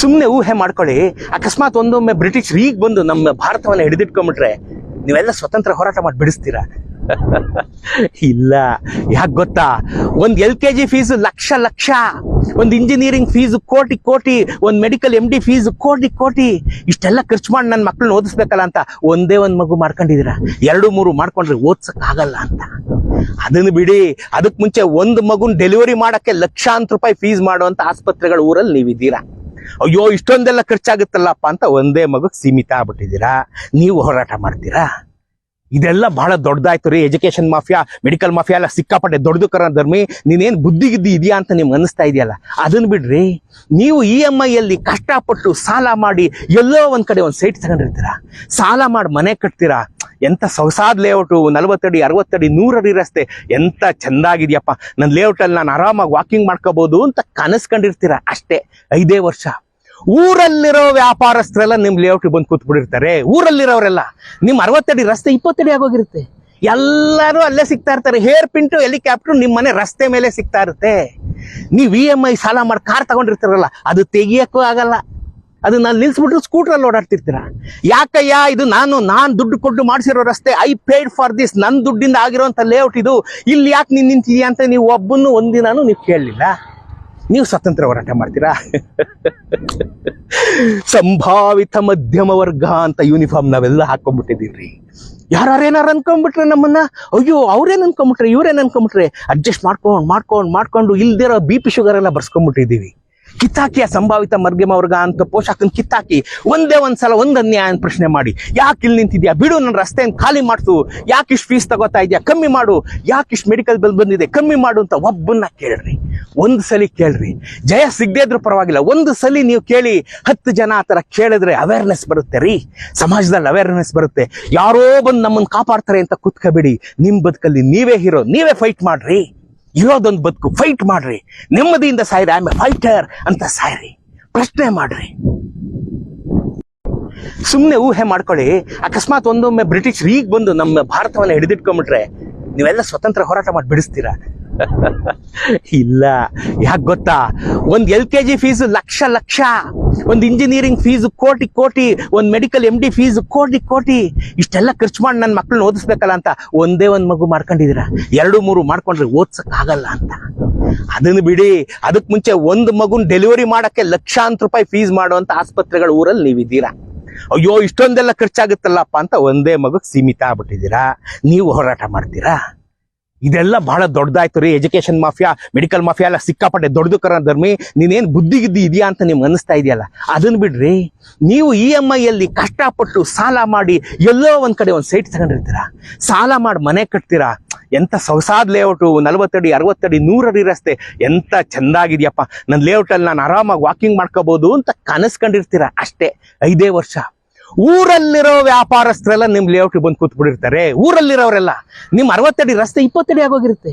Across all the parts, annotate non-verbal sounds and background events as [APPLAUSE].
ಸುಮ್ಮನೆ ಊಹೆ ಮಾಡ್ಕೊಳ್ಳಿ. ಅಕಸ್ಮಾತ್ ಒಂದೊಮ್ಮೆ ಬ್ರಿಟಿಷ್ ಈಗ ಬಂದು ನಮ್ಮ ಭಾರತವನ್ನ ಹಿಡಿದಿಟ್ಕೊಂಡ್ಬಿಟ್ರೆ ನೀವೆಲ್ಲ ಸ್ವತಂತ್ರ ಹೋರಾಟ ಮಾಡಿ ಬಿಡಿಸ್ತೀರಾ? ಇಲ್ಲ. ಯಾಕೆ ಗೊತ್ತಾ? ಒಂದು L K G fees lakh lakh. ಒಂದು ಇಂಜಿನಿಯರಿಂಗ್ ಫೀಸ್ ಕೋಟಿ ಕೋಟಿ. ಒಂದು ಮೆಡಿಕಲ್ ಎಂ ಡಿ ಫೀಸ್ ಕೋಟಿ ಕೋಟಿ. ಇಷ್ಟೆಲ್ಲ ಖರ್ಚು ಮಾಡಿ ನನ್ನ ಮಕ್ಕಳನ್ನ ಓದಿಸ್ಬೇಕಲ್ಲ ಅಂತ ಒಂದೇ ಒಂದು ಮಗು ಮಾಡ್ಕೊಂಡಿದ್ದೀರಾ? ಎರಡು ಮೂರು ಮಾಡ್ಕೊಂಡ್ರೆ ಓದ್ಸೋಕ್ಕಾಗಲ್ಲ ಅಂತ. ಅದನ್ನ ಬಿಡಿ. ಅದಕ್ಕೆ ಮುಂಚೆ ಒಂದು ಮಗುನ ಡೆಲಿವರಿ ಮಾಡಕ್ಕೆ ಲಕ್ಷಾಂತರ ರೂಪಾಯಿ ಫೀಸ್ ಮಾಡುವಂಥ ಆಸ್ಪತ್ರೆಗಳ ಊರಲ್ಲಿ ನೀವಿದ್ದೀರಾ? ಅಯ್ಯೋ, ಇಷ್ಟೊಂದೆಲ್ಲ ಖರ್ಚಾಗುತ್ತಲ್ಲಪ್ಪ ಅಂತ ಒಂದೇ ಮಗುಗ್ ಸೀಮಿತ ಆಗ್ಬಿಟ್ಟಿದ್ದೀರಾ? ನೀವು ಹೋರಾಟ ಮಾಡ್ತೀರಾ? ಇದೆಲ್ಲ ಬಹಳ ದೊಡ್ಡದಾಯ್ತು ರೀ. ಎಜುಕೇಶನ್ ಮಾಫಿಯಾ ಮೆಡಿಕಲ್ ಮಾಫಿಯಾ ಎಲ್ಲ ಸಿಕ್ಕಾಪಟ್ಟೆ ದೊಡ್ಡದು ಕರ ಧರ್ಮಿ. ನೀನೇನು ಬುದ್ಧಿ ಗಿದ್ದಿ ಇದೆಯಾ ಅಂತ ನಿಮ್ಗೆ ಅನಿಸ್ತಾ ಇದೆಯಲ್ಲ? ಅದನ್ನ ಬಿಡ್ರಿ. ನೀವು ಇ ಎಂ ಐಯಲ್ಲಿ ಕಷ್ಟಪಟ್ಟು ಸಾಲ ಮಾಡಿ ಎಲ್ಲೋ ಒಂದು ಕಡೆ ಒಂದು ಸೈಟ್ ತಗೊಂಡಿರ್ತೀರಾ? ಸಾಲ ಮಾಡಿ ಮನೆ ಕಟ್ತೀರಾ? ಎಂತ ಸೊಗಸಾದ ಲೇಔಟು ನಲ್ವತ್ತಡಿ, ಅರವತ್ತಡಿ, ನೂರಡಿ ರಸ್ತೆ. ಎಂಥ ಚೆಂದಾಗಿದೆಯಪ್ಪ. ನನ್ನ ಲೇಔಟಲ್ಲಿ ನಾನು ಆರಾಮಾಗಿ ವಾಕಿಂಗ್ ಮಾಡ್ಕೋಬೋದು ಅಂತ ಕನಸ್ಕೊಂಡಿರ್ತೀರ ಅಷ್ಟೇ. ಐದೇ ವರ್ಷ. ಊರಲ್ಲಿರೋ ವ್ಯಾಪಾರಸ್ಥರೆಲ್ಲ ನಿಮ್ಮ ಲೇಔಟಿಗೆ ಬಂದು ಕೂತ್ಬಿಟ್ಟಿರ್ತಾರೆ. ಊರಲ್ಲಿರೋರೆಲ್ಲ. ನಿಮ್ಮ ಅರವತ್ತಡಿ ರಸ್ತೆ ಇಪ್ಪತ್ತಡಿ ಆಗೋಗಿರುತ್ತೆ. ಎಲ್ಲರೂ ಅಲ್ಲೇ ಸಿಗ್ತಾ ಇರ್ತಾರೆ. ಹೇರ್ ಪಿಂಟು ಹೆಲಿಕಾಪ್ಟರ್ ನಿಮ್ಮ ಮನೆ ರಸ್ತೆ ಮೇಲೆ ಸಿಗ್ತಾ ಇರುತ್ತೆ. ನೀವು ಇ ಎಂ ಐ ಸಾಲ ಮಾಡಿ ಕಾರ್ ತಗೊಂಡಿರ್ತಾರಲ್ಲ, ಅದು ತೆಗಿಯೋಕ್ಕೂ ಆಗಲ್ಲ. ಅದು ನಾನು ನಿಲ್ಸ್ಬಿಟ್ರು ಸ್ಕೂಟ್ರಲ್ಲಿ ಓಡಾಡ್ತಿರ್ತೀರಾ? ಯಾಕಯ್ಯ, ಇದು ನಾನು, ನಾನ್ ದುಡ್ಡು ಕೊಟ್ಟು ಮಾಡಿಸಿರೋ ರಸ್ತೆ ಐ ಪೇಡ್ ಫಾರ್ ದಿಸ್ ನನ್ನ ದುಡ್ಡಿಂದ ಆಗಿರೋಂಥ ಲೇಔಟ್ ಇದು, ಇಲ್ಲಿ ಯಾಕೆ ನೀನ್ ನಿಂತಿದೀಯ ಅಂತ ನೀವು ಒಬ್ಬನ್ನು ಒಂದಿನಾನು ನೀವು ಕೇಳಲಿಲ್ಲ. ನೀವು ಸ್ವತಂತ್ರ ಹೋರಾಟ ಮಾಡ್ತೀರಾ? [LAUGHS] ಸಂಭಾವಿತ ಮಧ್ಯಮ ವರ್ಗ ಅಂತ ಯೂನಿಫಾರ್ಮ್ ನಾವೆಲ್ಲ ಹಾಕೊಂಡ್ಬಿಟ್ಟಿದೀವ್ರಿ ಯಾರೇನಾರು ಅನ್ಕೊಂಡ್ಬಿಟ್ರೆ ನಮ್ಮನ್ನ? ಅಯ್ಯೋ, ಅವ್ರೇನ್ ಅನ್ಕೊಂಡ್ಬಿಟ್ರೆ, ಇವ್ರೇನ್ ಅನ್ಕೊಂಡ್ಬಿಟ್ರೆ? ಅಡ್ಜಸ್ಟ್ ಮಾಡ್ಕೊಂಡು ಮಾಡ್ಕೊಂಡು ಮಾಡ್ಕೊಂಡು ಇಲ್ದಿರೋ ಬಿ ಪಿ ಶುಗರ್ ಎಲ್ಲ ಬರ್ಸ್ಕೊಂಡ್ಬಿಟ್ಟಿದೀವಿ ಕಿತ್ತಾಕಿಯ ಸಂಭಾವಿತ ಮಧ್ಯಮ ವರ್ಗ ಅಂತ ಪೋಷಕನ್ ಕಿತ್ತಾಕಿ ಒಂದೇ ಒಂದ್ಸಲ ಒಂದ್ ಅನ್ಯಾಯ ಪ್ರಶ್ನೆ ಮಾಡಿ. ಯಾಕೆ ಇಲ್ಲಿ ನಿಂತಿದ್ಯಾ? ಬಿಡು ನನ್ನ ರಸ್ತೆಯನ್ನು ಖಾಲಿ ಮಾಡ್ಸು. ಯಾಕೆ ಇಷ್ಟು ಫೀಸ್ ತಗೋತಾ ಇದೆಯಾ? ಕಮ್ಮಿ ಮಾಡು. ಯಾಕೆ ಇಷ್ಟು ಮೆಡಿಕಲ್ ಬಿಲ್ ಬಂದಿದೆ? ಕಮ್ಮಿ ಮಾಡು ಅಂತ ಒಬ್ಬನ್ನ ಕೇಳ್ರಿ. ಒಂದು ಸಲ ಕೇಳ್ರಿ. ಜಯ ಸಿಗದೇ ಇದ್ರೂ ಪರವಾಗಿಲ್ಲ. ಒಂದು ಸಲ ನೀವು ಕೇಳಿ ಹತ್ತು ಜನ ಆ ಥರ ಕೇಳಿದ್ರೆ ಅವೇರ್ನೆಸ್ ಬರುತ್ತೆ ರೀ. ಸಮಾಜದಲ್ಲಿ ಅವೇರ್ನೆಸ್ ಬರುತ್ತೆ. ಯಾರೋ ಬಂದು ನಮ್ಮನ್ನು ಕಾಪಾಡ್ತಾರೆ ಅಂತ ಕುತ್ಕೋಬೇಡಿ. ನಿಮ್ಮ ಬದುಕಲ್ಲಿ ನೀವೇ ಹೀರೋ ನೀವೇ ಫೈಟ್ ಮಾಡ್ರಿ. ಇರೋದೊಂದು ಬದುಕು. ಫೈಟ್ ಮಾಡ್ರಿ. ನೆಮ್ಮದಿಯಿಂದ ಸಾಯ್ರಿ. ಆಮೇಲೆ ಫೈಟರ್ ಅಂತ ಸಾಯ್ರಿ. ಪ್ರಶ್ನೆ ಮಾಡ್ರಿ. ಸುಮ್ಮನೆ ಊಹೆ ಮಾಡ್ಕೊಳ್ಳಿ. ಅಕಸ್ಮಾತ್ ಒಂದೊಮ್ಮೆ ಬ್ರಿಟಿಷ್ ಈಗ ಬಂದು ನಮ್ಮ ಭಾರತವನ್ನ ಹಿಡಿದಿಟ್ಕೊಂಡ್ಬಿಟ್ರೆ ನೀವೆಲ್ಲ ಸ್ವತಂತ್ರ ಹೋರಾಟ ಮಾಡಿ ಬಿಡಿಸ್ತೀರಾ? [LAUGHS] ಇಲ್ಲ. ಯಾಕೆ ಗೊತ್ತಾ? ಒಂದು L K G fees lakh lakh. ಒಂದ್ ಇಂಜಿನಿಯರಿಂಗ್ ಫೀಸ್ ಕೋಟಿ ಕೋಟಿ, ಒಂದ್ ಮೆಡಿಕಲ್ ಎಂ ಡಿ ಫೀಸ್ ಕೋಟಿ ಕೋಟಿ. ಇಷ್ಟೆಲ್ಲ ಖರ್ಚು ಮಾಡಿ ನನ್ನ ಮಕ್ಕಳನ್ನ ಓದಿಸ್ಬೇಕಲ್ಲ ಅಂತ ಒಂದೇ ಒಂದು ಮಗು ಮಾಡ್ಕೊಂಡಿದ್ದೀರಾ? ಎರಡು, ಮೂರು ಮಾಡ್ಕೊಂಡ್ರೆ ಓದ್ಸಕ್ ಆಗಲ್ಲ ಅಂತ. ಅದನ್ನ ಬಿಡಿ ಅದಕ್ಕೆ ಮುಂಚೆ ಒಂದು ಮಗುನ್ ಡೆಲಿವರಿ ಮಾಡಕ್ಕೆ ಲಕ್ಷಾಂತರ ರೂಪಾಯಿ ಫೀಸ್ ಮಾಡುವಂಥ ಆಸ್ಪತ್ರೆಗಳ ಊರಲ್ಲಿ ನೀವಿದ್ದೀರಾ? ಅಯ್ಯೋ, ಇಷ್ಟೊಂದೆಲ್ಲ ಖರ್ಚಾಗುತ್ತಲ್ಲಪ್ಪ ಅಂತ ಒಂದೇ ಮಗುಗ್ ಸೀಮಿತ ಆಗ್ಬಿಟ್ಟಿದ್ದೀರಾ? ನೀವು ಹೋರಾಟ ಮಾಡ್ತೀರಾ? ಇದೆಲ್ಲ ಬಹಳ ದೊಡ್ಡದಾಯ್ತು ರೀ. ಎಜುಕೇಶನ್ ಮಾಫಿಯಾ ಮೆಡಿಕಲ್ ಮಾಫಿಯಾ ಎಲ್ಲ ಸಿಕ್ಕಾಪಟ್ಟೆ ದೊಡ್ಡದು ಕರ ಧರ್ಮಿ. ನೀನೇನ್ ಬುದ್ಧಿ ಗಿದ್ದಿ ಇದೆಯಾ ಅಂತ ನಿಮ್ಗೆ ಅನಿಸ್ತಾ ಇದೆಯಲ್ಲ? ಅದನ್ನ ಬಿಡ್ರಿ. ನೀವು ಇ ಎಂ ಐ ಅಲ್ಲಿ ಕಷ್ಟಪಟ್ಟು ಸಾಲ ಮಾಡಿ ಎಲ್ಲೋ ಒಂದ್ ಕಡೆ ಒಂದ್ ಸೈಟ್ ತಗೊಂಡಿರ್ತೀರಾ? ಸಾಲ ಮಾಡಿ ಮನೆ ಕಟ್ತೀರಾ? ಎಂತ ಸೊಸಾದ ಲೇಔಟು ನಲ್ವತ್ತಡಿ, ಅರವತ್ತಡಿ, ನೂರಡಿ ರಸ್ತೆ ಎಂತ ಚೆಂದಾಗಿದೆಯಪ್ಪ. ನನ್ನ ಲೇಔಟ್ ಅಲ್ಲಿ ನಾನು ಆರಾಮಾಗಿ ವಾಕಿಂಗ್ ಮಾಡ್ಕೋಬಹುದು ಅಂತ ಕನಸ್ಕೊಂಡಿರ್ತೀರಾ ಅಷ್ಟೇ. ಐದೇ ವರ್ಷ. ಊರಲ್ಲಿರೋ ವ್ಯಾಪಾರಸ್ಥರೆಲ್ಲ ನಿಮ್ ಲೇಔಟ್ ಬಂದು ಕೂತ್ಬಿಟ್ಟಿರ್ತಾರೆ. ಊರಲ್ಲಿರೋರೆಲ್ಲ, ನಿಮ್ ಅರವತ್ತಡಿ ರಸ್ತೆ ಇಪ್ಪತ್ತಡಿ ಆಗೋಗಿರುತ್ತೆ.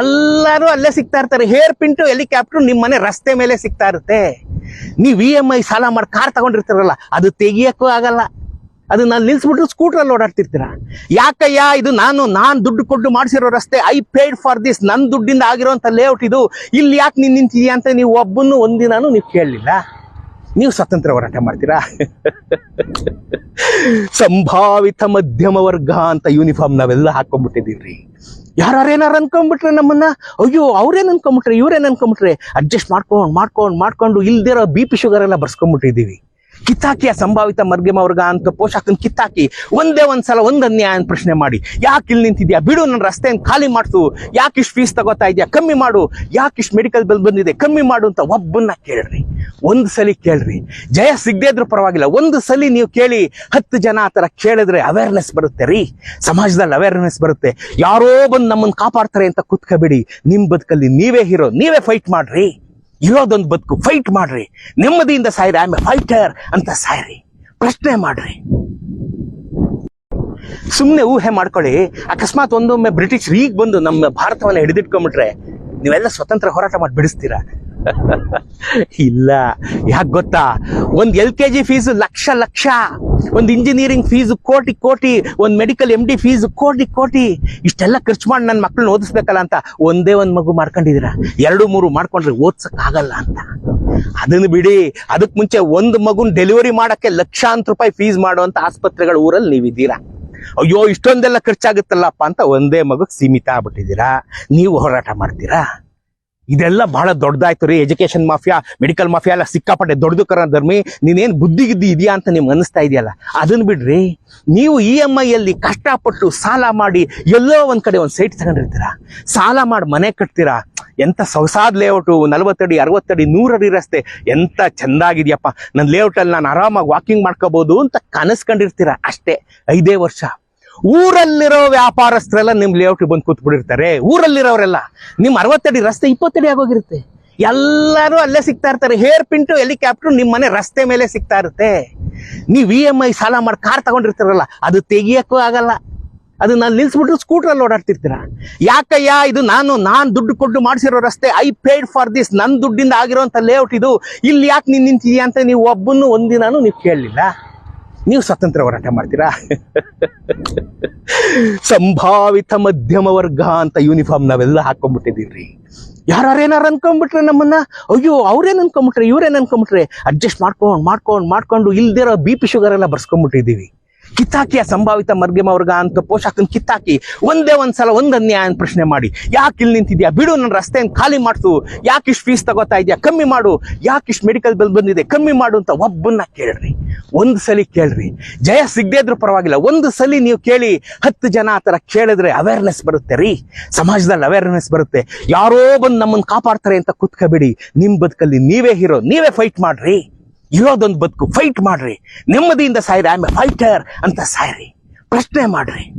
ಎಲ್ಲರೂ ಅಲ್ಲೇ ಸಿಗ್ತಾ ಇರ್ತಾರೆ. ಹೇರ್ ಪಿಂಟು ಹೆಲಿಕಾಪ್ಟರ್ ನಿಮ್ ಮನೆ ರಸ್ತೆ ಮೇಲೆ ಸಿಗ್ತಾ ಇರುತ್ತೆ. ನೀವ್ ಇ ಎಂ ಐ ಸಾಲ ಮಾಡಿ ಕಾರ್ ತಗೊಂಡಿರ್ತಾರಲ್ಲ, ಅದು ತೆಗಿಯಕ್ಕೂ ಆಗಲ್ಲ. ಅದು ನಾನು ನಿಲ್ಸ್ಬಿಟ್ರು ಸ್ಕೂಟ್ರಲ್ಲಿ ಓಡಾಡ್ತಿರ್ತೀರಾ? ಯಾಕಯ್ಯ, ಇದು ನಾನು, ನಾನ್ ದುಡ್ಡು ಕೊಟ್ಟು ಮಾಡಿಸಿರೋ ರಸ್ತೆ. ಐ ಪೇಡ್ ಫಾರ್ ದಿಸ್ ನನ್ನ ದುಡ್ಡಿಂದ ಆಗಿರೋಂಥ ಲೇಔಟ್ ಇದು. ಇಲ್ಲಿ ಯಾಕೆ ನೀನು ನಿಂತಿದ್ಯಾ ಅಂತ ನೀವು ಒಬ್ಬನು ಒಂದಿನಾನು ನೀವು ಕೇಳಲಿಲ್ಲ. ನೀವು ಸ್ವತಂತ್ರ ಹೋರಾಟ ಮಾಡ್ತೀರಾ? ಸಂಭಾವಿತ ಮಧ್ಯಮ ವರ್ಗ ಅಂತ ಯೂನಿಫಾರ್ಮ್ ನಾವೆಲ್ಲ ಹಾಕೊಂಡ್ಬಿಟ್ಟಿದೀವ್ರಿ ಯಾರೇನಾರು ಅನ್ಕೊಂಡ್ಬಿಟ್ರೆ ನಮ್ಮನ್ನ? ಅಯ್ಯೋ, ಅವ್ರೇನ್ ಅನ್ಕೊಂಡ್ಬಿಟ್ರೆ, ಇವ್ರೇನ್ ಅನ್ಕೊಂಡ್ಬಿಟ್ರೆ? ಅಡ್ಜಸ್ಟ್ ಮಾಡ್ಕೊಂಡು ಮಾಡ್ಕೊಂಡು ಮಾಡ್ಕೊಂಡು ಇಲ್ದಿರೋ ಬಿ ಪಿ ಶುಗರ್ ಎಲ್ಲ ಬರ್ಸ್ಕೊಂಡ್ಬಿಟ್ಟಿದೀವಿ ಕಿತ್ತಾಕಿಯ ಸಂಭಾವಿತ ಮಧ್ಯಮ ವರ್ಗ ಅಂತ ಪೋಷಕನ್ ಕಿತ್ತಾಕಿ ಒಂದೇ ಒಂದ್ಸಲ ಒಂದ್ ಅನ್ಯಾಯ ಪ್ರಶ್ನೆ ಮಾಡಿ. ಯಾಕೆ ಇಲ್ಲಿ ನಿಂತಿದ್ಯಾ? ಬಿಡು ನನ್ನ ರಸ್ತೆಯನ್ನು ಖಾಲಿ ಮಾಡ್ಸು. ಯಾಕೆ ಇಷ್ಟು ಫೀಸ್ ತಗೋತಾ ಇದೆಯಾ? ಕಮ್ಮಿ ಮಾಡು. ಯಾಕೆ ಇಷ್ಟು ಮೆಡಿಕಲ್ ಬಿಲ್ ಬಂದಿದೆ? ಕಮ್ಮಿ ಮಾಡು ಅಂತ ಒಬ್ಬನ್ನ ಕೇಳ್ರಿ. ಒಂದು ಸಲ ಕೇಳ್ರಿ. ಜಯ ಸಿಗದೇ ಇದ್ರೂ ಪರವಾಗಿಲ್ಲ. ಒಂದು ಸಲ ನೀವು ಕೇಳಿ ಹತ್ತು ಜನ ಆ ಥರ ಕೇಳಿದ್ರೆ ಅವೇರ್ನೆಸ್ ಬರುತ್ತೆ ರೀ. ಸಮಾಜದಲ್ಲಿ ಅವೇರ್ನೆಸ್ ಬರುತ್ತೆ. ಯಾರೋ ಬಂದು ನಮ್ಮನ್ನು ಕಾಪಾಡ್ತಾರೆ ಅಂತ ಕುತ್ಕೋಬೇಡಿ. ನಿಮ್ ಬದುಕಲ್ಲಿ ನೀವೇ ಹೀರೋ. ನೀವೇ ಫೈಟ್ ಮಾಡ್ರಿ. ಇರೋದೊಂದು ಬದುಕು. ಫೈಟ್ ಮಾಡ್ರಿ. ನೆಮ್ಮದಿಯಿಂದ ಸಾಯ್ರಿ. ಐ ಫೈಟರ್ ಅಂತ ಸಾಯ್ರಿ. ಪ್ರಶ್ನೆ ಮಾಡ್ರಿ. ಸುಮ್ಮನೆ ಊಹೆ ಮಾಡ್ಕೊಳ್ಳಿ. ಅಕಸ್ಮಾತ್ ಒಂದೊಮ್ಮೆ ಬ್ರಿಟಿಷ್ ಈಗ ಬಂದು ನಮ್ಮ ಭಾರತವನ್ನ ಹಿಡಿದಿಟ್ಕೊಂಡ್ಬಿಟ್ರೆ ನೀವೆಲ್ಲ ಸ್ವತಂತ್ರ ಹೋರಾಟ ಮಾಡಿ ಬಿಡಿಸ್ತೀರಾ? [LAUGHS] ಇಲ್ಲ. ಯಾಕೆ ಗೊತ್ತಾ? ಒಂದು L K G fees lakh lakh. ಒಂದ್ ಇಂಜಿನಿಯರಿಂಗ್ ಫೀಸ್ ಕೋಟಿ ಕೋಟಿ, ಒಂದು ಮೆಡಿಕಲ್ ಎಂ ಡಿ ಫೀಸ್ ಕೋಟಿ ಕೋಟಿ. ಇಷ್ಟೆಲ್ಲ ಖರ್ಚು ಮಾಡಿ ನನ್ನ ಮಕ್ಕಳನ್ನ ಓದಿಸ್ಬೇಕಲ್ಲ ಅಂತ ಒಂದೇ ಒಂದು ಮಗು ಮಾಡ್ಕೊಂಡಿದ್ದೀರಾ? ಎರಡು, ಮೂರು ಮಾಡ್ಕೊಂಡ್ರೆ ಓದ್ಸಕ್ ಆಗಲ್ಲ ಅಂತ. ಅದನ್ನ ಬಿಡಿ. ಅದಕ್ಕೆ ಮುಂಚೆ ಒಂದು ಮಗುನ್ ಡೆಲಿವರಿ ಮಾಡಕ್ಕೆ ಲಕ್ಷಾಂತರ ರೂಪಾಯಿ ಫೀಸ್ ಮಾಡುವಂತ ಆಸ್ಪತ್ರೆಗಳ ಊರಲ್ಲಿ ನೀವಿದ್ದೀರಾ? ಅಯ್ಯೋ, ಇಷ್ಟೊಂದೆಲ್ಲ ಖರ್ಚಾಗುತ್ತಲ್ಲಪ್ಪ ಅಂತ ಒಂದೇ ಮಗುಗ್ ಸೀಮಿತ ಆಗ್ಬಿಟ್ಟಿದ್ದೀರಾ? ನೀವು ಹೋರಾಟ ಮಾಡ್ತೀರಾ? ಇದೆಲ್ಲ ಬಹಳ ದೊಡ್ಡದಾಯ್ತು ರೀ. ಎಜುಕೇಶನ್ ಮಾಫಿಯಾ ಮೆಡಿಕಲ್ ಮಾಫಿಯಾ ಎಲ್ಲ ಸಿಕ್ಕಾಪಟ್ಟೆ ದೊಡ್ಡದು ಕರ ಧರ್ಮಿ. ನೀನೇನು ಬುದ್ಧಿ ಗಿದ್ದಿ ಇದೆಯಾ ಅಂತ ನಿಮ್ಗೆ ಅನಿಸ್ತಾ ಇದೆಯಲ್ಲ? ಅದನ್ನ ಬಿಡ್ರಿ. ನೀವು ಇ ಎಂ ಐ ಅಲ್ಲಿ ಕಷ್ಟಪಟ್ಟು ಸಾಲ ಮಾಡಿ ಎಲ್ಲೋ ಒಂದು ಕಡೆ ಒಂದು ಸೈಟ್ ತಗೊಂಡಿರ್ತೀರಾ? ಸಾಲ ಮಾಡಿ ಮನೆ ಕಟ್ತೀರಾ? ಎಂತ ಸೊಸಾದ ಲೇಔಟು ನಲವತ್ತಡಿ, ಅರವತ್ತಡಿ, ನೂರಡಿ ರಸ್ತೆ. ಎಂತ ಚಂದಾಗಿದೆಯಪ್ಪ. ನನ್ನ ಲೇಔಟ್ ಅಲ್ಲಿ ನಾನು ಆರಾಮಾಗಿ ವಾಕಿಂಗ್ ಮಾಡ್ಕೋಬೋದು ಅಂತ ಕನಸ್ಕೊಂಡಿರ್ತೀರಾ? ಅಷ್ಟೇ. ಐದೇ ವರ್ಷ. ಊರಲ್ಲಿರೋ ವ್ಯಾಪಾರಸ್ಥರೆಲ್ಲ ನಿಮ್ ಲೇಔಟ್ ಬಂದು ಕೂತ್ಬಿಟ್ಟಿರ್ತಾರೆ. ಊರಲ್ಲಿರೋರೆಲ್ಲ, ನಿಮ್ ಅರವತ್ತಡಿ ರಸ್ತೆ ಇಪ್ಪತ್ತಡಿ ಆಗೋಗಿರುತ್ತೆ. ಎಲ್ಲರೂ ಅಲ್ಲೇ ಸಿಗ್ತಾ ಇರ್ತಾರೆ. ಹೇರ್ ಪಿಂಟು ಹೆಲಿಕಾಪ್ಟರ್ ನಿಮ್ ಮನೆ ರಸ್ತೆ ಮೇಲೆ ಸಿಗ್ತಾ ಇರುತ್ತೆ. ನೀವ್ ಇ ಎಂ ಐ ಸಾಲ ಮಾಡಿ ಕಾರ್ ತಗೊಂಡಿರ್ತಾರಲ್ಲ, ಅದು ತೆಗಿಯಕ್ಕೂ ಆಗಲ್ಲ. ಅದು ನಾನು ನಿಲ್ಸ್ಬಿಟ್ರು ಸ್ಕೂಟ್ರಲ್ಲಿ ಓಡಾಡ್ತಿರ್ತೀರ? ಯಾಕಯ್ಯ, ಇದು ನಾನು, ನಾನ್ ದುಡ್ಡು ಕೊಟ್ಟು ಮಾಡಿಸಿರೋ ರಸ್ತೆ. ಐ ಪೇಡ್ ಫಾರ್ ದಿಸ್ ನನ್ನ ದುಡ್ಡಿಂದ ಆಗಿರೋಂಥ ಲೇಔಟ್ ಇದು. ಇಲ್ಲಿ ಯಾಕೆ ನೀನು ನಿಂತಿದ್ಯಾ ಅಂತ ನೀವು ಒಬ್ಬನ್ನು ಒಂದಿನಾನು ನೀವು ಕೇಳಲಿಲ್ಲ. ನೀವು ಸ್ವಾತಂತ್ರ್ಯ ಹೋರಾಟ ಮಾಡ್ತೀರಾ? ಸಂಭಾವಿತ ಮಧ್ಯಮ ವರ್ಗ ಅಂತ ಯೂನಿಫಾರ್ಮ್ ನಾವೆಲ್ಲ ಹಾಕೊಂಡ್ಬಿಟ್ಟಿದೀವ್ರಿ ಯಾರೇನಾರು ಅನ್ಕೊಂಡ್ಬಿಟ್ರೆ ನಮ್ಮನ್ನ? ಅಯ್ಯೋ, ಅವ್ರೇನ್ ಅನ್ಕೊಂಡ್ಬಿಟ್ರೆ, ಇವ್ರೇನ್ ಅನ್ಕೊಂಡ್ಬಿಟ್ರೆ? ಅಡ್ಜಸ್ಟ್ ಮಾಡ್ಕೊಂಡು ಮಾಡ್ಕೊಂಡು ಮಾಡ್ಕೊಂಡು ಇಲ್ದಿರೋ ಬಿ ಪಿ ಶುಗರ್ ಎಲ್ಲ ಬರ್ಸ್ಕೊಂಡ್ಬಿಟ್ಟಿದೀವಿ ಕಿತ್ತಾಕಿಯ ಸಂಭಾವಿತ ಮಧ್ಯಮ ವರ್ಗ ಅಂತ ಪೋಷಕನ್ ಕಿತ್ತಾಕಿ ಒಂದೇ ಒಂದ್ಸಲ ಒಂದ್ ಅನ್ಯಾಯ ಪ್ರಶ್ನೆ ಮಾಡಿ, ಯಾಕೆ ಇಲ್ಲಿ ನಿಂತಿದ್ಯಾ? ಬಿಡು ನನ್ನ ರಸ್ತೆಯನ್ನು ಖಾಲಿ ಮಾಡ್ತು ಯಾಕೆ ಇಷ್ಟು ಫೀಸ್ ತಗೋತಾ ಇದೆಯಾ? ಕಮ್ಮಿ ಮಾಡು. ಯಾಕೆ ಇಷ್ಟು ಮೆಡಿಕಲ್ ಬಿಲ್ ಬಂದಿದೆ? ಕಮ್ಮಿ ಮಾಡು ಅಂತ ಒಬ್ಬನ್ನ ಕೇಳ್ರಿ. ಒಂದು ಸಲ ಕೇಳ್ರಿ. ಜಯ ಸಿಗದೇ ಇದ್ರೂ ಪರವಾಗಿಲ್ಲ. ಒಂದು ಸಲ ನೀವು ಕೇಳಿ ಹತ್ತು ಜನ ಆ ಥರ ಕೇಳಿದ್ರೆ ಅವೇರ್ನೆಸ್ ಬರುತ್ತೆ ರೀ. ಸಮಾಜದಲ್ಲಿ ಅವೇರ್ನೆಸ್ ಬರುತ್ತೆ. ಯಾರೋ ಬಂದು ನಮ್ಮನ್ನು ಕಾಪಾಡ್ತಾರೆ ಅಂತ ಕುತ್ಕೋಬೇಡಿ. ನಿಮ್ಮ ಬದುಕಲ್ಲಿ ನೀವೇ ಹೀರೋ ನೀವೇ ಫೈಟ್ ಮಾಡ್ರಿ. ಇರೋದೊಂದು ಬದುಕು. ಫೈಟ್ ಮಾಡ್ರಿ. ನೆಮ್ಮದಿಯಿಂದ ಸಾಯ್ರಿ. ಆಮೇಲೆ ಫೈಟರ್ ಅಂತ ಸಾಯ್ರಿ. ಪ್ರಶ್ನೆ ಮಾಡ್ರಿ.